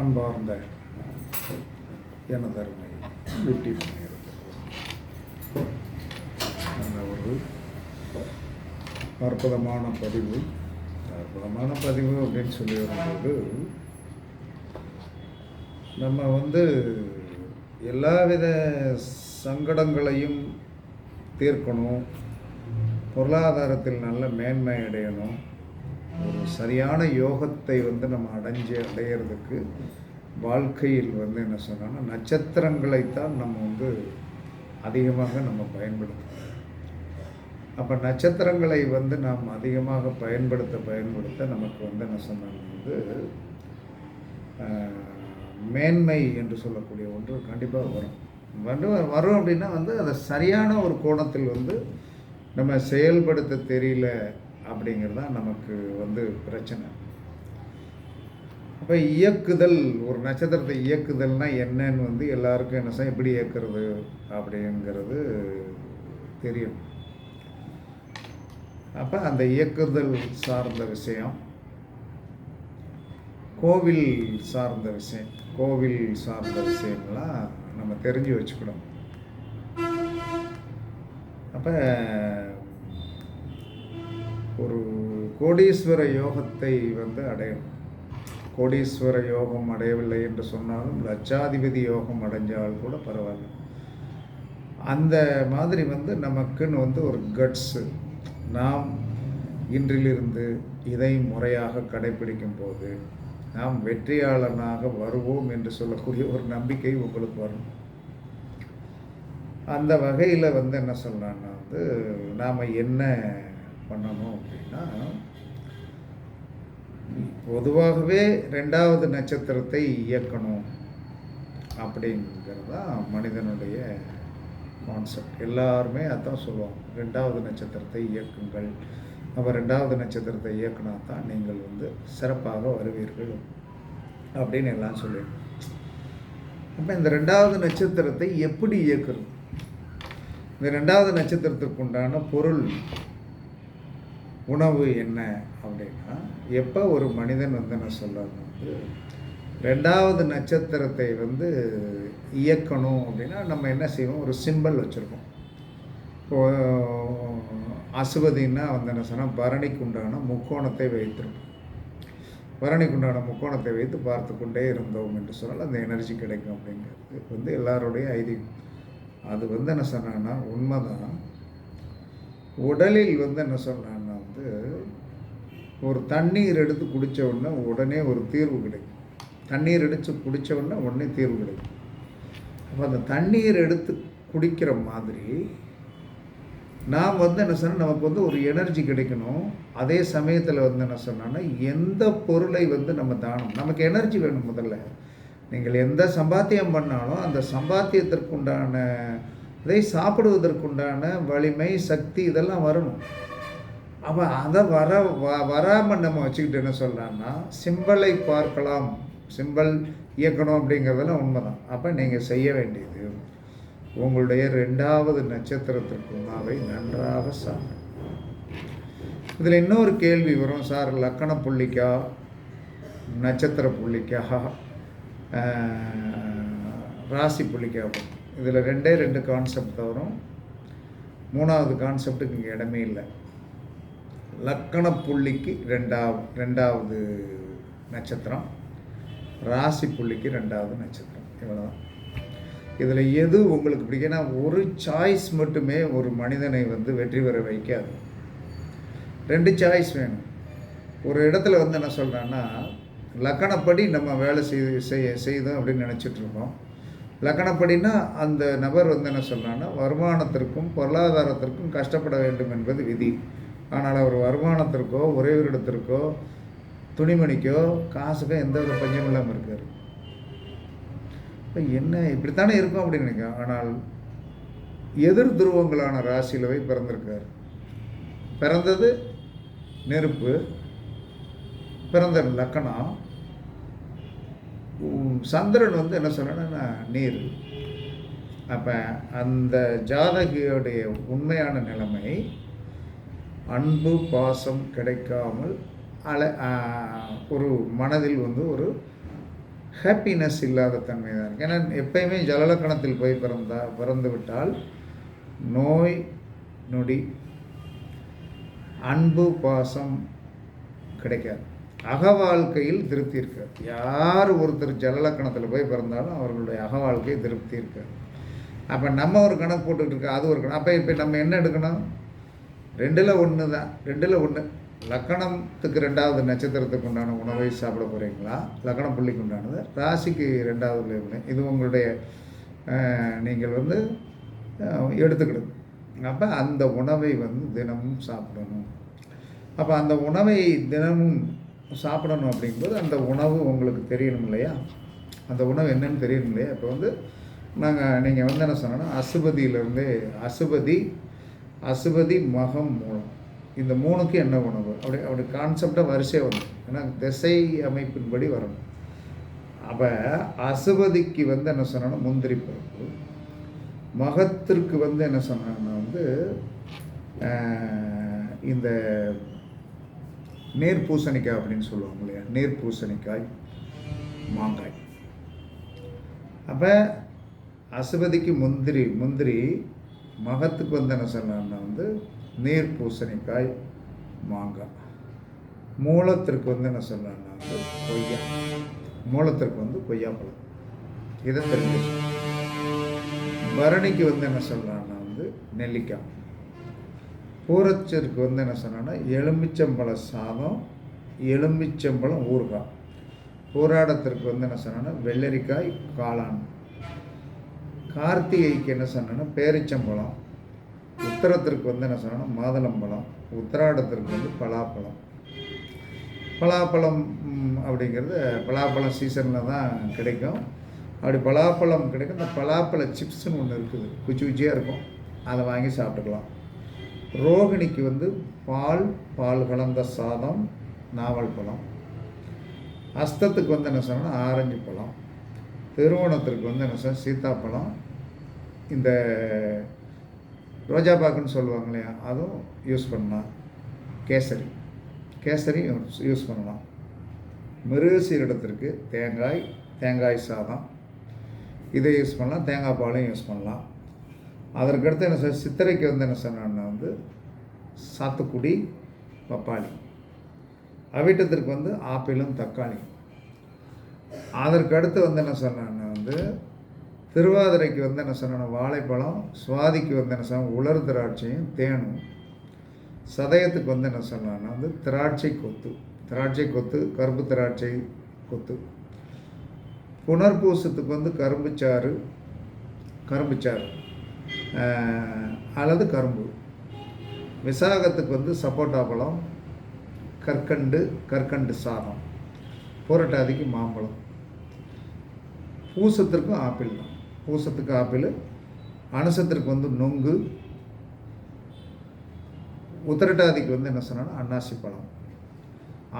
அன்பார்ந்த எனதருமை யூடியூப் ஒரு அற்புதமான பதிவு. அற்புதமான பதிவு அப்படின்னு சொல்லி வரும்போது நம்ம வந்து எல்லாவித சங்கடங்களையும் தீர்க்கணும். பொருளாதாரத்தில் நல்ல மேன்மை அடையணும். ஒரு சரியான யோகத்தை வந்து நம்ம அடைஞ்சு அடையிறதுக்கு வாழ்க்கையில் வந்து என்ன சொன்னோன்னா நட்சத்திரங்களைத்தான் நம்ம வந்து அதிகமாக நம்ம பயன்படுத்தணும். அப்போ நட்சத்திரங்களை வந்து நாம் அதிகமாக பயன்படுத்த பயன்படுத்த நமக்கு வந்து என்ன சொன்னாங்க வந்து மேன்மை என்று சொல்லக்கூடிய ஒன்று கண்டிப்பாக வரும். வந்து வரும் அப்படின்னா வந்து அதை சரியான ஒரு கோணத்தில் வந்து நம்ம செயல்படுத்த தெரியல அப்படிங்கிறது தான் நமக்கு வந்து பிரச்சனை. அப்போ இயக்குதல் ஒரு நட்சத்திரத்தை இயக்குதல்னா என்னன்னு வந்து எல்லாருக்கும் என்ன செய்ய எப்படி இயக்குறது அப்படிங்கிறது தெரியும். அப்போ அந்த இயக்குதல் சார்ந்த விஷயம் கோவில் சார்ந்த விஷயம் கோவில் சார்ந்த விஷயம்லாம் நம்ம தெரிஞ்சு வச்சுக்கணும். அப்போ ஒரு கோடீஸ்வர யோகத்தை வந்து அடையணும். கோடீஸ்வர யோகம் அடையவில்லை என்று சொன்னாலும் லட்சாதிபதி யோகம் அடைஞ்சால் கூட பரவாயில்ல. அந்த மாதிரி வந்து நமக்குன்னு வந்து ஒரு கட்ஸு நாம் இன்றிலிருந்து இதை முறையாக கடைபிடிக்கும் போது நாம் வெற்றியாளனாக வருவோம் என்று சொல்லக்கூடிய ஒரு நம்பிக்கை உங்களுக்கு வரும் அந்த வகையில் வந்து என்ன சொல்லலாம்னா வந்து நாம் என்ன பண்ணணும் அப்படின்னா பொதுவாகவே ரெண்டாவது நட்சத்திரத்தை இயக்கணும் அப்படிங்கிறது தான் மனிதனுடைய கான்செப்ட் எல்லாருமே அதான் சொல்லுவாங்க. ரெண்டாவது நட்சத்திரத்தை இயக்குங்கள். அப்போ ரெண்டாவது நட்சத்திரத்தை இயக்குனா தான் நீங்கள் வந்து சிறப்பாக வருவீர்கள் அப்படின்னு எல்லாம் சொல்லிடுங்க அப்போ இந்த ரெண்டாவது நட்சத்திரத்தை எப்படி இயக்குறது? இந்த ரெண்டாவது நட்சத்திரத்துக்கு உண்டான பொருள் உணவு என்ன அப்படின்னா எப்போ ஒரு மனிதன் வந்து என்ன சொல்கிறாங்க வந்து ரெண்டாவது நட்சத்திரத்தை வந்து இயக்கணும் அப்படின்னா நம்ம என்ன செய்வோம்? ஒரு சிம்பல் வச்சுருக்கோம் இப்போ அசுவதின்னா வந்து என்ன சொன்னால் பரணிக்கு உண்டான முக்கோணத்தை வைத்திருப்போம். பரணிக்கு உண்டான முக்கோணத்தை வைத்து பார்த்து கொண்டே இருந்தோம் என்று சொன்னால் அந்த எனர்ஜி கிடைக்கும் அப்படிங்கிறது வந்து எல்லாருடைய ஐதீகம். அது வந்து என்ன சொன்னான்னா உண்மைதான். உடலில் வந்து என்ன சொன்னான்னா வந்து ஒரு தண்ணீர் எடுத்து குடித்த உடனே உடனே ஒரு தீர்வு கிடைக்கும். தண்ணீர் எடுத்து குடித்த உடனே உடனே தீர்வு கிடைக்கும். அப்போ அந்த தண்ணீர் எடுத்து குடிக்கிற மாதிரி நாம் வந்து என்ன சொன்னால் நமக்கு வந்து ஒரு எனர்ஜி கிடைக்கணும். அதே சமயத்தில் வந்து என்ன சொன்னோன்னா எந்த பொருளை வந்து நம்ம தானம் நமக்கு எனர்ஜி வேணும் முதல்ல. நீங்கள் எந்த சம்பாத்தியம் பண்ணாலும் அந்த சம்பாத்தியத்திற்குண்டான இதை சாப்பிடுவதற்குண்டான வலிமை சக்தி இதெல்லாம் வரணும். அப்போ அதை வர வ வராமல் நம்ம வச்சுக்கிட்டு என்ன சொல்கிறான்னா சிம்பலை பார்க்கலாம். சிம்பல் இயக்கணும் அப்படிங்கிறதெல்லாம் உண்மைதான். அப்போ நீங்கள் செய்ய வேண்டியது உங்களுடைய ரெண்டாவது நட்சத்திரத்திற்குமாவை நன்றாக சாப்பிடும் இதில் இன்னொரு கேள்வி வரும் சார் லக்கண புள்ளிக்கா? நட்சத்திர புள்ளிக்கா? ராசி புள்ளிக்கா இதில் ரெண்டே ரெண்டு கான்செப்ட் வரும். மூணாவது கான்செப்டுக்கு இங்கே இடமே இல்லை. லக்கண புள்ளிக்கு ரெண்டாவது ரெண்டாவது நட்சத்திரம் ராசி புள்ளிக்கு ரெண்டாவது நட்சத்திரம். இவ்வளோதான் இதில் எது உங்களுக்கு பிடிக்குன்னா ஒரு சாய்ஸ் மட்டுமே ஒரு மனிதனை வந்து வெற்றி பெற வைக்காது. ரெண்டு சாய்ஸ் வேணும். ஒரு இடத்துல வந்து என்ன சொல்கிறேன்னா லக்கணப்படி நம்ம வேலை செய்து செய்ய செய்தோம் அப்படின்னு நினச்சிட்ருக்கோம் லக்கணப்படின்னா லக்கணப்படினா அந்த நபர் வந்து என்ன சொல்கிறான்னா வருமானத்திற்கும் பொருளாதாரத்திற்கும் கஷ்டப்பட வேண்டும் என்பது விதி. ஆனால் அவர் வருமானத்திற்கோ உறைவிடத்திற்கோ துணிமணிக்கோ காசுக்கோ எந்த ஒரு பஞ்சமும் இல்லாமல் இருக்கார். இப்போ என்ன இப்படித்தானே இருக்கும் அப்படின்னு நினைக்கிறேன். ஆனால் எதிர் துருவங்களான ராசியில் போய் பிறந்திருக்கார். பிறந்தது நெருப்பு பிறந்த லக்கணம். சந்திரன் வந்து என்ன சொன்னா நீர். அப்போ அந்த ஜாதகியோடைய உண்மையான நிலைமை அன்பு பாசம் கிடைக்காமல் அல ஒரு மனதில் வந்து ஒரு ஹாப்பினஸ் இல்லாத தன்மை தான் இருக்குது ஏன்னா எப்பயுமே ஜலலக்கணத்தில் போய் பிறந்தா பிறந்து விட்டால் நோய் நொடி அன்பு பாசம் கிடைக்காது. அக வாழ்க்கையில் திருப்தி இருக்காது. யார் ஒருத்தர் ஜலலக்கணத்தில் போய் பிறந்தாலும் அவர்களுடைய அக வாழ்க்கை திருப்தி இருக்காது. அப்போ நம்ம ஒரு கணக்கு போட்டுக்கிட்டு இருக்கோம் அது ஒரு கணக்கு. அப்போ இப்போ நம்ம என்ன எடுக்கணும்? ரெண்டில் ஒன்று தான். ரெண்டில் ஒன்று லக்கணத்துக்கு ரெண்டாவது நட்சத்திரத்துக்கு உண்டான உணவை சாப்பிட போகிறீங்களா லக்கணம் புள்ளிக்கு உண்டானது. ராசிக்கு ரெண்டாவது லேபிள் இது உங்களுடைய நீங்கள் வந்து எடுத்துக்கிடுது. அப்போ அந்த உணவை வந்து தினமும் சாப்பிடணும். அப்போ அந்த உணவை தினமும் சாப்பிடணும் அப்படிங்கும்போது அந்த உணவு உங்களுக்கு தெரியணும் இல்லையா? அந்த உணவு என்னன்னு தெரியணும் இல்லையா? இப்போ வந்து நாங்கள் நீங்கள் வந்து என்ன சொன்னோன்னா அசுபதியிலேருந்தே அசுபதி அசுபதி மகம் மூலம். இந்த மூணுக்கு என்ன உணவு? அப்படி அப்படி கான்செப்டாக வரிசையாக வரும். ஏன்னா திசை அமைப்பின்படி வரணும் அப்போ அசுபதிக்கு வந்து என்ன சொன்னோன்னா முந்திரி பருப்பு. மகத்திற்கு வந்து என்ன சொன்னாங்கன்னா வந்து இந்த நீர் பூசணிக்காய் அப்படின்னு சொல்லுவாங்க இல்லையா? நீர் பூசணிக்காய் மாங்காய். அப்போ அசுபதிக்கு முந்திரி முந்திரி மகத்துக்கு வந்து என்ன சொன்னான்னா வந்து நீர் பூசணிக்காய் மாங்காய். மூலத்திற்கு வந்து என்ன சொன்னான்னா வந்து கொய்யா. மூலத்திற்கு வந்து கொய்யாப்பழம். இதை தெரிஞ்சு பரணிக்கு வந்து என்ன சொல்கிறான்னா வந்து நெல்லிக்காய். பூரச்சருக்கு வந்து என்ன சொன்னான்னா எலுமிச்சம்பழ சாதம் எலுமிச்சம்பழம் ஊறுகாய். பூராடத்திற்கு வந்து என்ன சொன்னான்னா வெள்ளரிக்காய் காளான். கார்த்திகைக்கு என்ன சொன்னேன்னா பேரிச்சம்பழம். உத்தரத்திற்கு வந்து என்ன சொன்னேன்னா மாதுளம்பழம். உத்தராடத்திற்கு வந்து பலாப்பழம். பலாப்பழம் அப்படிங்கிறது பலாப்பழம் சீசனில் தான் கிடைக்கும். அப்படி பலாப்பழம் கிடைக்கும். இந்த பலாப்பழ சிப்ஸ்னு ஒன்று இருக்குது. குச்சி குச்சியாக இருக்கும். அதை வாங்கி சாப்பிட்டுக்கலாம். ரோகிணிக்கு வந்து பால் பால் கலந்த சாதம் நாவல் பழம். அஸ்தத்துக்கு வந்து என்ன சொன்னால் ஆரஞ்சு பழம். திருவோணத்திற்கு வந்து என்ன சொன்னால் சீத்தாப்பழம். இந்த ரோஜா பாக்குன்னு சொல்லுவாங்க இல்லையா அதுவும் யூஸ் பண்ணலாம். கேசரி. கேசரி யூஸ் பண்ணலாம். மிருகசீரிடத்திற்கு தேங்காய் தேங்காய் சாதம். இதை யூஸ் பண்ணலாம். தேங்காய் பாலையும் யூஸ் பண்ணலாம். அதற்கடுத்து என்ன சார் சித்திரைக்கு வந்து என்ன சொன்னான்னா வந்து சாத்துக்குடி பப்பாளி. அவிட்டத்திற்கு வந்து ஆப்பிளும் தக்காளி. அதற்கு அடுத்து வந்து என்ன சொன்னான்னா வந்து திருவாதிரைக்கு வந்து என்ன சொன்னோம் வாழைப்பழம் சுவாதிக்கு வந்து என்ன சொன்னால் உலர் திராட்சையும் தேனும். சதயத்துக்கு வந்து என்ன சொன்னான்னா வந்து திராட்சை கொத்து. திராட்சை கொத்து கரும்பு திராட்சை கொத்து. புனர்பூசத்துக்கு வந்து கரும்புச்சாறு கரும்புச்சாறு அல்லது கரும்பு. விசாகத்துக்கு வந்து சப்போட்டா பழம் கற்கண்டு கற்கண்டு சாதம். புரட்டாதிக்கு மாம்பழம். பூசத்திற்கும் ஆப்பிள் தான். பூசத்துக்கு ஆப்பிள் அனுசத்திற்கு வந்து நொங்கு உத்திரட்டாதிக்கு வந்து என்ன சொன்னா அன்னாசி பழம்.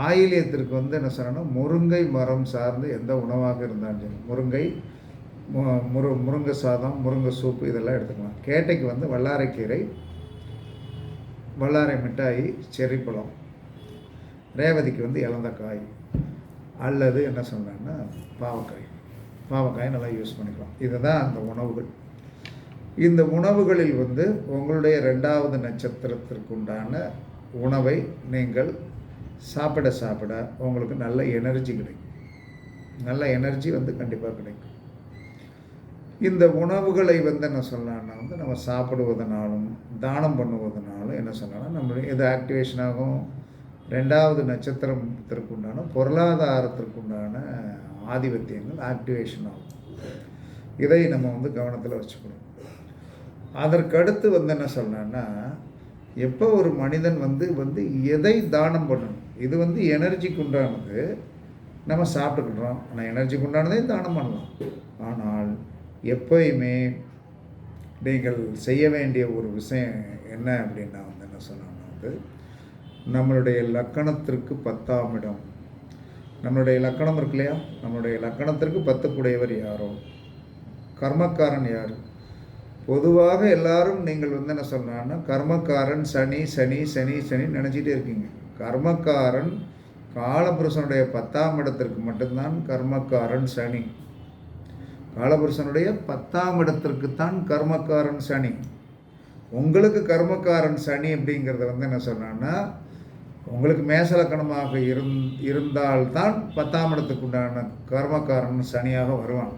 ஆயிலியத்திற்கு வந்து என்ன சொன்னா முருங்கை மரம் சார்ந்து எந்த உணவாக இருந்தாலும் சரி முருங்கை மு- முரு முருங்கை சாதம் முருங்கை சூப்பு இதெல்லாம் எடுத்துக்கலாம். கேட்டைக்கு வந்து வல்லாரைக்கீரை வல்லாரை மிட்டாய் செரி பழம். ரேவதிக்கு வந்து இலந்தக்காய். அல்லது என்ன சொன்னாங்கன்னா பாவக்காய். மாவக்காய் நல்லா யூஸ் பண்ணிக்கலாம். இதுதான் அந்த உணவுகள். இந்த உணவுகளில் வந்து உங்களுடைய ரெண்டாவது நட்சத்திரத்திற்குண்டான உணவை நீங்கள் சாப்பிட சாப்பிட உங்களுக்கு நல்ல எனர்ஜி கிடைக்கும். நல்ல எனர்ஜி வந்து கண்டிப்பாக கிடைக்கும். இந்த உணவுகளை வந்து என்ன சொல்லலாம்னா வந்து நம்ம சாப்பிடுவதனாலும் தானம் பண்ணுவதனாலும் என்ன சொல்லலாம் நம்மளுடைய இது ஆக்டிவேஷன் ஆகும்? ரெண்டாவது நட்சத்திரத்திற்குண்டான பொருளாதாரத்திற்குண்டான ஆதிபத்தியங்கள் ஆக்டிவேஷன் ஆகும். இதை நம்ம வந்து கவனத்தில் வச்சுக்கணும். அதற்கடுத்து வந்து என்ன சொல்லணும்னா எப்போ ஒரு மனிதன் வந்து வந்து எதை தானம் பண்ணணும்? இது வந்து எனர்ஜிக்கு உண்டானது நம்ம சாப்பிட்டுக்கிட்டோம் ஆனால் எனர்ஜிக்கு உண்டானதையும் தானம் பண்ணலாம். ஆனால் எப்பயுமே நீங்கள் செய்ய வேண்டிய ஒரு விஷயம் என்ன அப்படின்னா வந்து என்ன சொன்னோம்னா வந்து நம்மளுடைய லக்கணத்திற்கு பத்தாம் இடம் நம்மளுடைய லக்கணம் இருக்கு இல்லையா? நம்மளுடைய லக்கணத்திற்கு பத்துக்குடையவர் யாரோ? கர்மக்காரன் யார்? பொதுவாக எல்லாரும் நீங்கள் வந்து என்ன சொல்கிறாங்கன்னா கர்மக்காரன் சனி சனி சனி சனி நினச்சிட்டே இருக்கீங்க. கர்மக்காரன் காலபுருஷனுடைய பத்தாம் இடத்திற்கு மட்டும்தான் கர்மக்காரன் சனி. காலபுருஷனுடைய பத்தாம் இடத்திற்கு தான் கர்மக்காரன் சனி. உங்களுக்கு கர்மக்காரன் சனி அப்படிங்கிறத வந்து என்ன சொன்னான்னா உங்களுக்கு மேசலக்கணமாக இருந் இருந்தால்தான் பத்தாம் இடத்துக்குண்டான கர்மக்காரன் சனியாக வருவான்.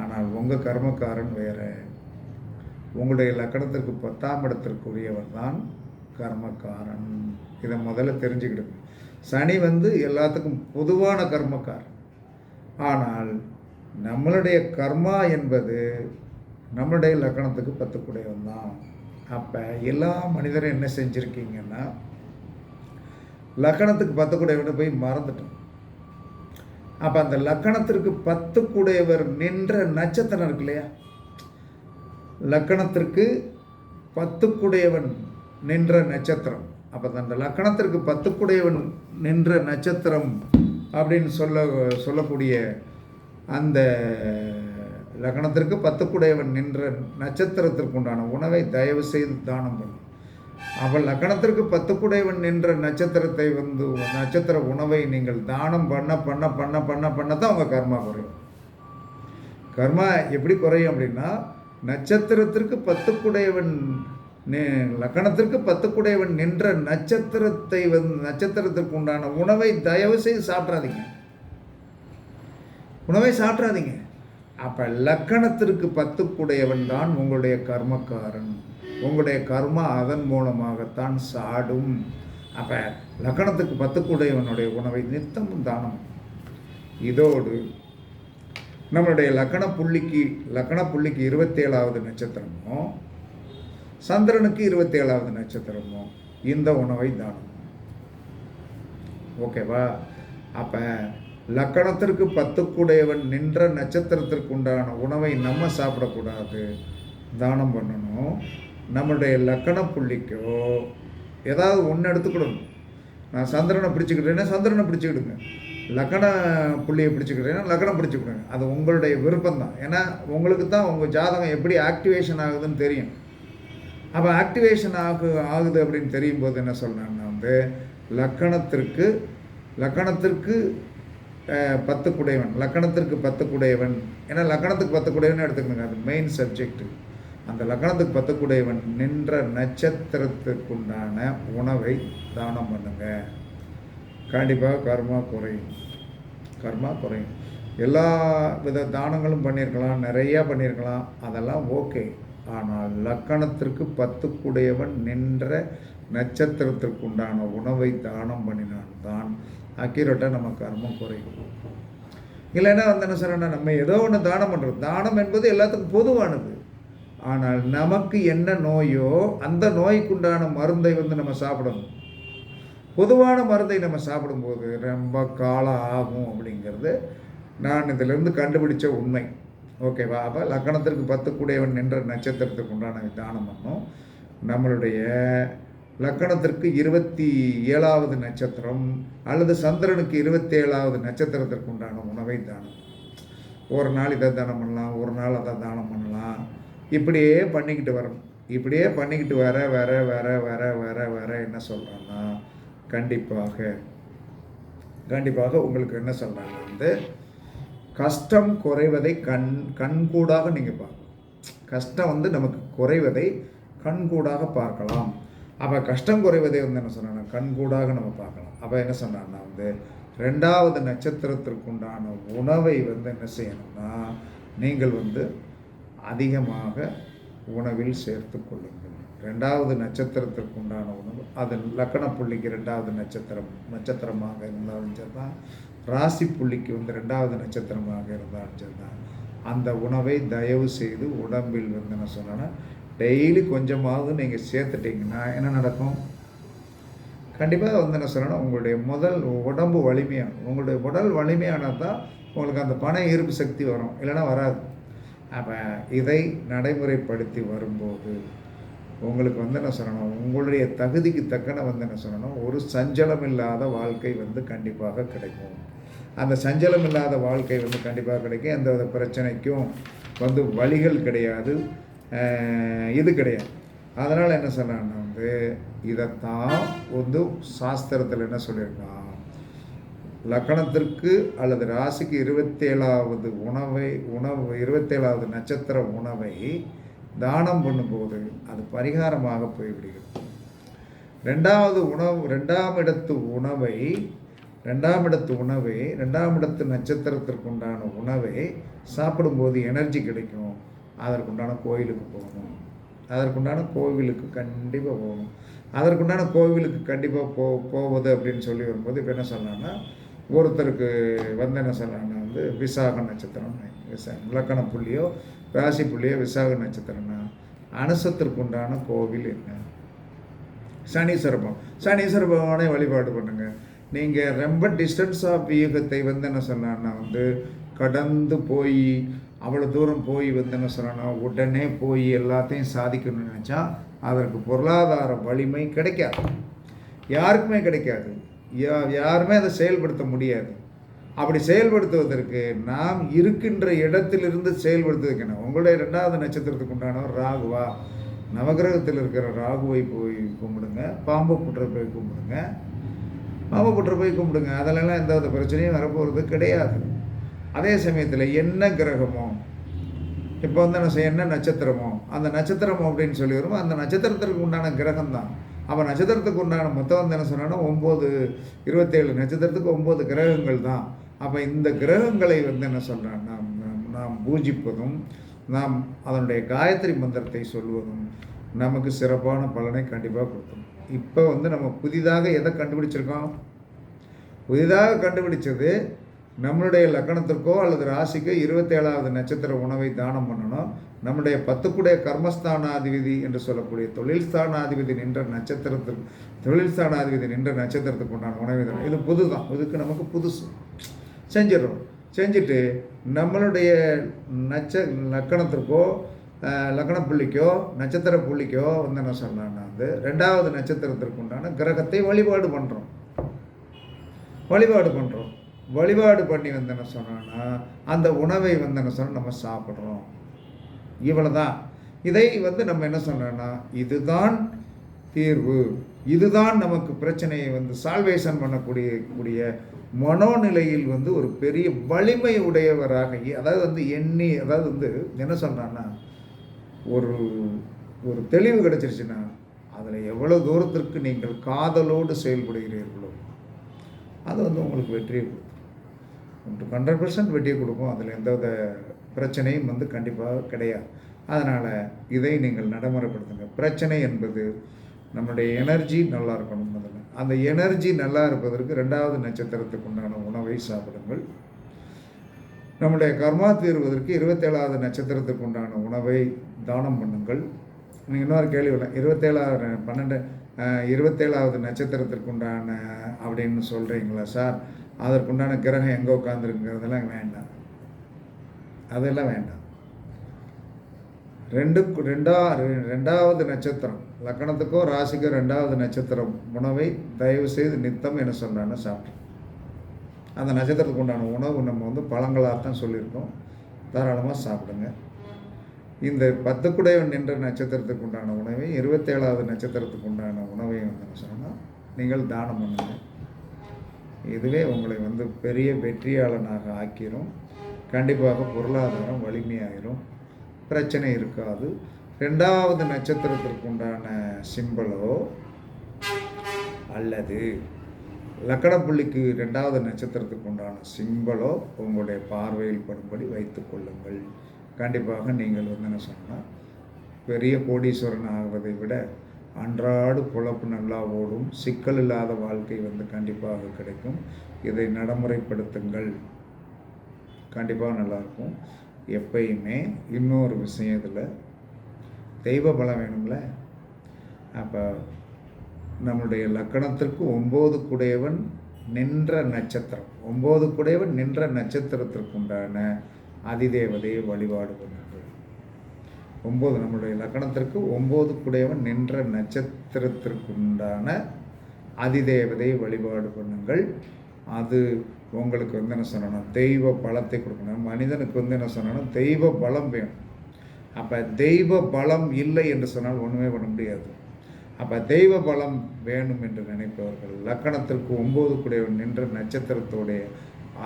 ஆனால் உங்கள் கர்மக்காரன் வேறு. உங்களுடைய லக்கணத்திற்கு பத்தாம் இடத்திற்குரியவர் தான் கர்மக்காரன். இதை முதல்ல தெரிஞ்சுக்கிடுங்க. சனி வந்து எல்லாத்துக்கும் பொதுவான கர்மக்காரன். ஆனால் நம்மளுடைய கர்மா என்பது நம்மளுடைய லக்கணத்துக்கு பத்துக்குடையவன் தான் அப்போ எல்லா மனிதரும் என்ன செஞ்சுருக்கீங்கன்னா லக்கணத்துக்கு பத்துக்குடையவனை போய் மறந்துட்டோம். அப்போ அந்த லக்கணத்திற்கு பத்துக்குடையவர் நின்ற நட்சத்திரம் இருக்கு இல்லையா? லக்கணத்திற்கு பத்துக்குடையவன் நின்ற நட்சத்திரம். அப்போ அந்த லக்கணத்திற்கு பத்துக்குடையவன் நின்ற நட்சத்திரம் அப்படின்னு சொல்ல சொல்லக்கூடிய அந்த லக்கணத்திற்கு பத்துக்குடையவன் நின்ற நட்சத்திரத்திற்கு உண்டான உணவை தயவு செய்து தானம் பண்ணும் அவள் லக்கணத்திற்கு பத்துக்குடையவன் நின்ற நட்சத்திரத்தை வந்து நட்சத்திர உணவை நீங்கள் தானம் பண்ண பண்ண பண்ண பண்ண பண்ண தான் உங்கள் கர்மா குறையும். கர்மா எப்படி குறையும் அப்படின்னா நட்சத்திரத்திற்கு பத்துக்குடையவன் லக்கணத்திற்கு பத்துக்குடையவன் நின்ற நட்சத்திரத்தை வந்து நட்சத்திரத்திற்கு உண்டான உணவை தயவு செய்து சாப்பிட்றாதீங்க உணவை சாப்பிட்றாதீங்க அப்போ லக்கணத்திற்கு பத்துக்குடையவன் தான் உங்களுடைய கர்மக்காரன். உங்களுடைய கர்மா அதன் மூலமாகத்தான் சாடும். அப்போ லக்கணத்துக்கு பத்துக்குடையவனுடைய உணவை நித்தமும் தானம். இதோடு நம்மளுடைய லக்கண புள்ளிக்கு லக்கண புள்ளிக்கு இருபத்தேழாவது நட்சத்திரமோ சந்திரனுக்கு இருபத்தேழாவது நட்சத்திரமோ இந்த உணவை தானம். ஓகேவா? அப்போ லக்கணத்திற்கு பத்துக்குடையவன் நின்ற நட்சத்திரத்திற்கு உண்டான உணவை நம்ம சாப்பிடக்கூடாது. தானம் பண்ணணும். நம்மளுடைய லக்கண புள்ளிக்கோ ஏதாவது ஒன்று எடுத்துக்கிடணும். நான் சந்திரனை பிடிச்சிக்கிட்டேன்னா சந்திரனை பிடிச்சிக்கிடுங்க. லக்கண புள்ளியை பிடிச்சிக்கிட்டேன்னா லக்கணம் பிடிச்சிக்கிடுங்க. அது உங்களுடைய விருப்பம் தான் ஏன்னா உங்களுக்கு தான் உங்கள் ஜாதகம் எப்படி ஆக்டிவேஷன் ஆகுதுன்னு தெரியும். அப்போ ஆக்டிவேஷன் ஆகு ஆகுது அப்படின்னு தெரியும் போது என்ன சொல்கிறாங்கன்னா வந்து லக்கணத்திற்கு லக்கணத்திற்கு பத்து குடையவன் லக்கணத்திற்கு பத்து குடையவன். ஏன்னா லக்கணத்துக்கு பத்து குடையவன் எடுத்துக்கணுங்க அது மெயின் சப்ஜெக்ட் அந்த லக்கணத்துக்கு பத்து குடையவன் நின்ற நட்சத்திரத்துக்குண்டான உணவை தானம் பண்ணுங்க. கண்டிப்பாக கர்மா குறையும். கர்மா குறையும். எல்லா வித தானங்களும் பண்ணியிருக்கலாம் நிறையா பண்ணியிருக்கலாம் அதெல்லாம் ஓகே. ஆனால் லக்கணத்திற்கு பத்துக்குடையவன் நின்ற நட்சத்திரத்திற்கு உண்டான உணவை தானம் பண்ணினான் தான் அக்யூரேட்டாக நம்ம கர்மம் குறையும். இல்லைன்னா வந்து என்ன சொல்கிறேன்னா நம்ம ஏதோ ஒன்று தானம் பண்ணுறோம் தானம் என்பது எல்லாத்துக்கும் பொதுவானது. ஆனால் நமக்கு என்ன நோயோ அந்த நோய்க்குண்டான மருந்தை வந்து நம்ம சாப்பிடணும். பொதுவான மருந்தை நம்ம சாப்பிடும்போது ரொம்ப காலம் ஆகும் அப்படிங்கிறது நான் இதிலிருந்து கண்டுபிடிச்ச உண்மை. ஓகேவா? அப்போ லக்கணத்திற்கு பத்து கூடியவன் நின்ற நட்சத்திரத்துக்கு உண்டான தானம் பண்ணோம். நம்மளுடைய லக்கணத்திற்கு இருபத்தி ஏழாவது நட்சத்திரம் அல்லது சந்திரனுக்கு இருபத்தேழாவது நட்சத்திரத்திற்கு உண்டான உணவை தானம். ஒரு நாள் இதை தானம் பண்ணலாம் ஒரு நாள் அதை தானம் பண்ணலாம். இப்படியே பண்ணிக்கிட்டு வரணும். இப்படியே பண்ணிக்கிட்டு வர வர வர வர வர வர என்ன சொல்கிறோன்னா கண்டிப்பாக கண்டிப்பாக உங்களுக்கு என்ன சொல்கிறாங்க வந்து கஷ்டம் குறைவதை கண் கண்கூடாக நீங்கள் பார்க்கலாம் கஷ்டம் வந்து நமக்கு குறைவதை கண்கூடாக பார்க்கலாம். அப்போ கஷ்டம் குறைவதே வந்து என்ன சொன்னாங்க கண்கூடாக நம்ம பார்க்கலாம். அப்போ என்ன சொன்னான்னா வந்து ரெண்டாவது நட்சத்திரத்திற்குண்டான உணவை வந்து என்ன செய்யணும்னா நீங்கள் வந்து அதிகமாக உணவில் சேர்த்து கொள்ளுங்கள். ரெண்டாவது நட்சத்திரத்திற்கு உண்டான உணவு அது லக்கண புள்ளிக்கு ரெண்டாவது நட்சத்திரம் நட்சத்திரமாக இருந்தாலும் சரிதான். ராசி புள்ளிக்கு வந்து ரெண்டாவது நட்சத்திரமாக இருந்தாலும் சரிதான். அந்த உணவை தயவு செய்து உடம்பில் வந்து என்ன சொன்னேன்னா டெய்லி கொஞ்சமாவது நீங்கள் சேர்த்துட்டிங்கன்னா என்ன நடக்கும்? கண்டிப்பாக வந்து என்ன சொல்லணும் உங்களுடைய முதல் உடம்பு வலிமையான உங்களுடைய உடல் வலிமையானால் தான் உங்களுக்கு அந்த பண ஈர்ப்பு சக்தி வரும். இல்லைன்னா வராது. அப்போ இதை நடைமுறைப்படுத்தி வரும்போது உங்களுக்கு வந்து என்ன சொல்லணும்? உங்களுடைய தகுதிக்கு தக்கன வந்து என்ன சொல்லணும்? ஒரு சஞ்சலம் இல்லாத வாழ்க்கை வந்து கண்டிப்பாக கிடைக்கும். அந்த சஞ்சலம் இல்லாத வாழ்க்கை வந்து கண்டிப்பாக கிடைக்கும். எந்த வித பிரச்சனைக்கும் வந்து வழிகள் கிடையாது. இது கிடையாது. அதனால் என்ன சொன்னான்னா வந்து இதைத்தான் வந்து சாஸ்திரத்தில் என்ன சொல்லியிருக்கான்? லக்கணத்திற்கு அல்லது ராசிக்கு இருபத்தேழாவது உணவை உணவு இருபத்தேழாவது நட்சத்திர உணவை தானம் பண்ணும்போது அது பரிகாரமாக போய்விடுகிறது. ரெண்டாவது உணவு ரெண்டாம் இடத்து உணவை ரெண்டாம் இடத்து உணவை ரெண்டாம் இடத்து நட்சத்திரத்திற்கு உண்டான உணவை சாப்பிடும்போது எனர்ஜி கிடைக்கும். அதற்குண்டான கோயிலுக்கு போகணும். அதற்குண்டான கோவிலுக்கு கண்டிப்பாக போகணும். அதற்குண்டான கோவிலுக்கு கண்டிப்பாக போ போவது அப்படின்னு சொல்லி வரும்போது இப்போ என்ன சொன்னான்னா ஒருத்தருக்கு வந்து என்ன சொல்லலாம்னா வந்து விசாக நட்சத்திரம் விசா இலக்கண புள்ளியோ ராசி புள்ளியோ விசாக நட்சத்திரம்னா அனுசத்திற்கு உண்டான கோவில் என்ன? சனீஸ்வர பகவான். சனீஸ்வர பகவானை வழிபாடு பண்ணுங்கள் நீங்கள் ரொம்ப டிஸ்டன்ஸ் ஆஃப் வியூகத்தை வந்து என்ன சொன்னான்னா வந்து கடந்து போய் அவ்வளோ தூரம் போய் வந்து என்ன சொன்னா உடனே போய் எல்லாத்தையும் சாதிக்கணும்னு நினச்சா அதற்கு பொருளாதார வலிமை கிடைக்காது. யாருக்குமே கிடைக்காது. யா யாருமே அதை செயல்படுத்த முடியாது. அப்படி செயல்படுத்துவதற்கு நாம் இருக்கின்ற இடத்திலிருந்து செயல்படுத்துவதற்கு என்ன உங்களுடைய ரெண்டாவது நட்சத்திரத்துக்கு உண்டானவர் ராகுவா நவகிரகத்தில் இருக்கிற ராகுவை போய் கும்பிடுங்க பாம்பு புற்றை போய் கும்பிடுங்க. பாம்பு புற்றை போய் கும்பிடுங்க அதிலெல்லாம் எந்த வித பிரச்சனையும் வரப்போகிறது கிடையாது. அதே சமயத்தில் என்ன கிரகமோ இப்போ வந்து என்ன செய்ய என்ன நட்சத்திரமோ அந்த நட்சத்திரம் அப்படின்னு சொல்லி வரும் அந்த நட்சத்திரத்திற்கு உண்டான கிரகம் தான் அப்போ நட்சத்திரத்துக்கு உண்டான மொத்தம் வந்து என்ன சொன்னோன்னா ஒம்பது இருபத்தேழு நட்சத்திரத்துக்கு ஒம்பது கிரகங்கள் தான் அப்போ இந்த கிரகங்களை வந்து என்ன சொல்கிறேன் நாம் நாம்- நாம் பூஜிப்பதும் நாம் அதனுடைய காயத்ரி மந்திரத்தை சொல்வதும் நமக்கு சிறப்பான பலனை கண்டிப்பாக கொடுக்கும். இப்போ வந்து நம்ம புதிதாக எதை கண்டுபிடிச்சிருக்கோம்? புதிதாக கண்டுபிடிச்சது நம்மளுடைய லக்கணத்திற்கோ அல்லது ராசிக்கோ இருபத்தேழாவது நட்சத்திர உணவை தானம் பண்ணணும். நம்முடைய பத்துக்குடைய கர்மஸ்தானாதிபதி என்று சொல்லக்கூடிய தொழில் ஸ்தானாதிபதி நின்ற நட்சத்திரத்திற்கு தொழில் ஸ்தானாதிபதி நின்ற நட்சத்திரத்துக்கு உண்டான உணவை தானம். இது புது தான் இதுக்கு நமக்கு புதுசு. செஞ்சிடறோம். செஞ்சுட்டு நம்மளுடைய நட்ச லக்கணத்திற்கோ லக்கண புள்ளிக்கோ நட்சத்திர புள்ளிக்கோ வந்து என்ன சொன்னான்னா வந்து ரெண்டாவது நட்சத்திரத்திற்கு உண்டான கிரகத்தை வழிபாடு பண்ணுறோம் வழிபாடு பண்ணுறோம் வழிபாடு பண்ணி வந்து என்ன சொன்னோன்னா அந்த உணவை வந்து என்ன சொன்னால் நம்ம சாப்பிட்றோம். இவ்வளவுதான். இதை வந்து நம்ம என்ன சொன்னோன்னா இதுதான் தீர்வு. இதுதான் நமக்கு பிரச்சனையை வந்து சால்வேஷன் பண்ணக்கூடிய கூடிய மனோநிலையில் வந்து ஒரு பெரிய வலிமை உடையவராக அதாவது வந்து எண்ணி அதாவது வந்து என்ன சொன்னான்னா ஒரு ஒரு தெளிவு கிடச்சிருச்சுன்னா அதில் எவ்வளோ தூரத்திற்கு நீங்கள் காதலோடு செயல்படுகிறீர்களோ அது வந்து உங்களுக்கு வெற்றியை கொடுக்கும். ஹண்ட்ரட் பர்சன்ட் வெட்டியை கொடுக்கும். அதில் எந்தவித பிரச்சனையும் வந்து கண்டிப்பாக கிடையாது. அதனால் இதை நீங்கள் நடைமுறைப்படுத்துங்க. பிரச்சனை என்பது நம்மளுடைய எனர்ஜி நல்லா இருக்கணும் முதல்ல. அந்த எனர்ஜி நல்லா இருப்பதற்கு ரெண்டாவது நட்சத்திரத்துக்கு உண்டான உணவை சாப்பிடுங்கள். நம்முடைய கர்மா தீர்வதற்கு இருபத்தேழாவது நட்சத்திரத்துக்கு உண்டான உணவை தானம் பண்ணுங்கள். நீங்கள் இன்னொரு கேள்வி இல்லை இருபத்தேழாவது பன்னெண்டு இருபத்தேழாவது நட்சத்திரத்திற்கு உண்டான அப்படின்னு சொல்கிறீங்களா சார்? அதற்குண்டான கிரகம் எங்கே உட்காந்துருக்குங்கிறதெல்லாம் வேண்டாம். அதெல்லாம் வேண்டாம். ரெண்டு ரெண்டா ரெண்டாவது நட்சத்திரம் லக்கணத்துக்கோ ராசிக்கோ ரெண்டாவது நட்சத்திரம் உணவை தயவு செய்து நித்தம் என்ன சொல்கிறான்னு சாப்பிட்றோம் அந்த நட்சத்திரத்துக்கு உண்டான உணவு நம்ம வந்து பழங்களாக தான் சொல்லியிருக்கோம். தாராளமாக சாப்பிடுங்க. இந்த பத்துக்குடையவன் நின்ற நட்சத்திரத்துக்கு உண்டான உணவை இருபத்தேழாவது நட்சத்திரத்துக்கு உண்டான உணவை வந்து என்ன சொன்னால் நீங்கள் தானம் பண்ணுங்கள் இதுவே உங்களை வந்து பெரிய வெற்றியாளனாக ஆக்கிரும். கண்டிப்பாக பொருளாதாரம் வலிமையாயிரும். பிரச்சனை இருக்காது. ரெண்டாவது நட்சத்திரத்திற்கு உண்டான சிம்பலோ அல்லது லக்கணப்புள்ளிக்கு ரெண்டாவது நட்சத்திரத்துக்கு உண்டான சிம்பலோ உங்களுடைய பார்வையில் படும்படி வைத்துக் கொள்ளுங்கள். கண்டிப்பாக நீங்கள் வந்து என்ன சொன்னால் பெரிய கோடீஸ்வரன் ஆகுவதை விட அன்றாடு பொழப்பு நல்லா ஓடும். சிக்கல் இல்லாத வாழ்க்கை வந்து கண்டிப்பாக கிடைக்கும். இதை நடைமுறைப்படுத்துங்கள். கண்டிப்பாக நல்லாயிருக்கும் எப்பயுமே இன்னொரு விஷயம் இதில் தெய்வ பலம் வேணும்ல? அப்போ நம்மளுடைய லக்கணத்திற்கு ஒம்பது குடையவன் நின்ற நட்சத்திரம். ஒம்பது குடையவன் நின்ற நட்சத்திரத்திற்கு உண்டான அதிதேவதையை வழிபாடு பண்ணுங்கள். ஒம்பது நம்மளுடைய லக்கணத்திற்கு ஒம்பது குடையவன் நின்ற நட்சத்திரத்திற்கு உண்டான வழிபாடு பண்ணுங்கள். அது உங்களுக்கு வந்து என்ன சொல்லணும்? தெய்வ பலத்தை கொடுக்கணும். மனிதனுக்கு வந்து என்ன சொல்லணும்? தெய்வ பலம் வேணும். அப்போ தெய்வ பலம் இல்லை என்று சொன்னால் ஒன்றுமே பண்ண முடியாது. அப்போ தெய்வ பலம் வேணும் என்று நினைப்பவர்கள் லக்கணத்திற்கு ஒம்பது குடையவன் நின்ற நட்சத்திரத்தோடைய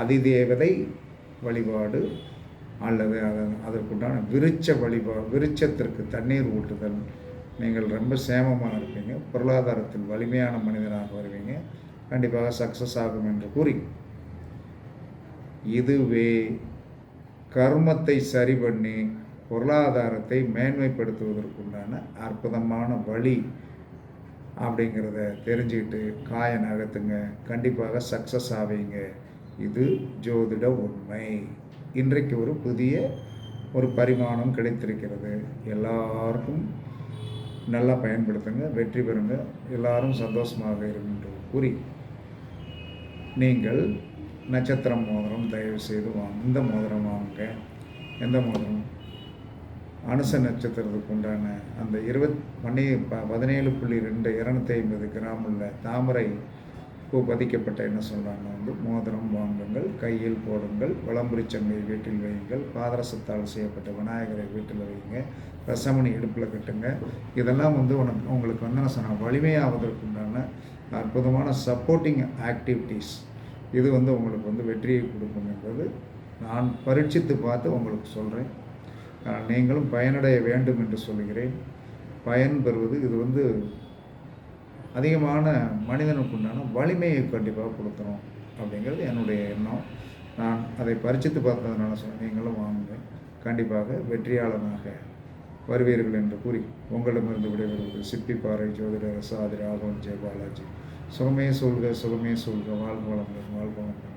அதிதேவதை வழிபாடு அல்லது அதை அதற்குண்டான விருச்ச வழிபா விருச்சத்திற்கு தண்ணீர் ஊட்டுதல். நீங்கள் ரொம்ப சேமமாக இருப்பீங்க. பொருளாதாரத்தில் வலிமையான மனிதனாக வருவீங்க. கண்டிப்பாக சக்ஸஸ் ஆகும் என்று கூறி. இதுவே கர்மத்தை சரி பண்ணி பொருளாதாரத்தை மேன்மைப்படுத்துவதற்குண்டான அற்புதமான வழி அப்படிங்கிறத தெரிஞ்சுக்கிட்டு காய நகர்த்துங்க. கண்டிப்பாக சக்ஸஸ் ஆவீங்க. இது ஜோதிட உண்மை. இன்றைக்கு ஒரு புதிய ஒரு பரிமாணம் கிடைத்திருக்கிறது. எல்லாருக்கும் நல்லா பயன்படுத்துங்க வெற்றி பெறுங்க. எல்லாரும் சந்தோஷமாக இருக்கின்ற என்று கூறி நீங்கள் நட்சத்திரம் மோதிரம் தயவு செய்து வாங்க. இந்த மோதிரம் வாங்க எந்த மோதிரம்? அனுச நட்சத்திரத்துக்கு உண்டான அந்த இருபத் பண்ணி ப பதினேழு புள்ளி ரெண்டு இரநூத்தி ஐம்பது கிராம் உள்ள தாமரை பதிக்கப்பட்ட என்ன சொல்கிறாங்க வந்து மோதிரம் வாங்குங்கள் கையில் போடுங்கள் விளம்பரிச்சங்கை வீட்டில் வையுங்கள் பாதரசத்தால் செய்யப்பட்ட விநாயகரை வீட்டில் வையுங்க ரசமணி இடுப்பில் கட்டுங்க. இதெல்லாம் வந்து உனக்கு உங்களுக்கு வந்து நான் சொன்ன வலிமையாவதற்குண்டான அற்புதமான சப்போர்ட்டிங் ஆக்டிவிட்டீஸ் இது வந்து உங்களுக்கு வந்து வெற்றியை கொடுக்கும் என்பது நான் பரீட்சித்து பார்த்து உங்களுக்கு சொல்கிறேன் நீங்களும் பயனடைய வேண்டும் என்று சொல்கிறேன். பயன் பெறுவது இது வந்து அதிகமான மனிதனுக்கு உண்டான வலிமையை கண்டிப்பாக கொடுத்துரும் அப்படிங்கிறது என்னுடைய எண்ணம். நான் அதை பரிச்சித்து பார்த்ததுனால சொன்னேன் நீங்களும் வாங்க. கண்டிப்பாக வெற்றியாளனாக வருவீர்கள் என்று கூறி உங்களிடமிருந்து விடைபெறுவது சிப்பிப்பாறை ஜோதிடர் சாதி ராகவன் ஜெயபாலாஜி சுகமே சொல்க சுகமே சொல்க வாழ்க வளங்கள் வாழ்க வளங்கள்